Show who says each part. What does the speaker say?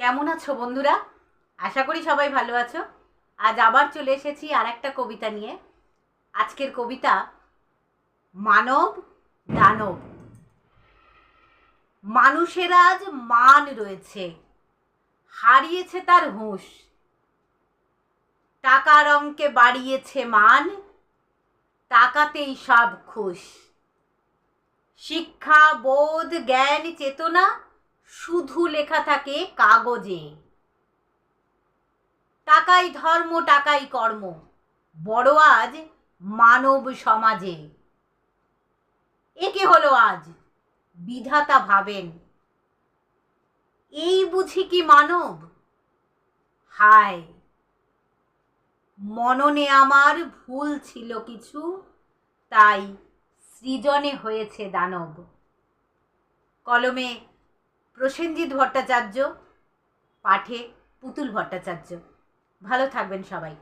Speaker 1: কেমন আছো বন্ধুরা? আশা করি সবাই ভালো আছো। আজ আবার চলে এসেছি আর একটা কবিতা নিয়ে। আজকের কবিতা, মানব, দানব। মানুষের আজ মান রয়েছে। হারিয়েছে তার হুঁশ। টাকার অঙ্কে বাড়িয়েছে মান। টাকাতেই সব খুশ। শিক্ষা, বোধ, জ্ঞান, চেতনা শুধু লেখা থাকে কাগজে। টাকাই ধর্ম, টাকাই কর্ম। বড় আজ মানব সমাজে। একে হলো আজ বিধাতা ভাবেন। এই বুঝি কি মানব? হায়, মননে আমার ভুল ছিল কিছু, তাই সৃজনে হয়েছে দানব। কলমে প্রসেনজিৎ ভট্টাচার্য পাঠে পুতুল ভট্টাচার্য। ভালো থাকবেন সবাই।